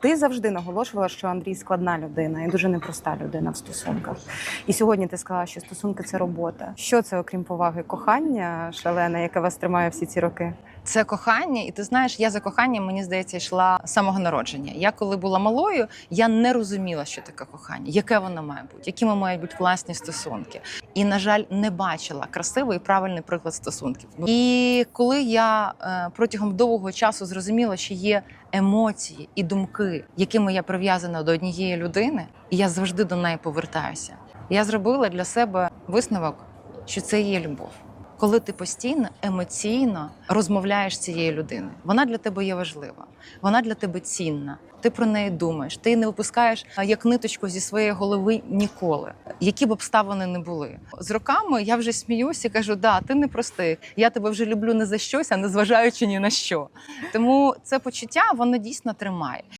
Ти завжди наголошувала, що Андрій складна людина і дуже непроста людина в стосунках. І сьогодні ти сказала, що стосунки це робота. Що це, окрім поваги, кохання шалене, яке вас тримає всі ці роки? Це кохання, і ти знаєш, я за коханням, мені здається, йшла з самого народження. Я коли була малою, я не розуміла, що таке кохання, яке воно має бути, якими мають бути класні стосунки. І, на жаль, не бачила красивий і правильний приклад стосунків. І коли я е, протягом довгого часу зрозуміла, що є емоції і думки, якими я прив'язана до однієї людини, і я завжди до неї повертаюся. Я зробила для себе висновок, що це є любов коли ти постійно емоційно розмовляєш з цією людиною. Вона для тебе є важлива, вона для тебе цінна. Ти про неї думаєш, ти не випускаєш як ниточку зі своєї голови ніколи, які б обставини не були. З роками я вже сміюся і кажу: да, ти не простий. Я тебе вже люблю не за щось, а не зважаючи ні на що. Тому це почуття воно дійсно тримає.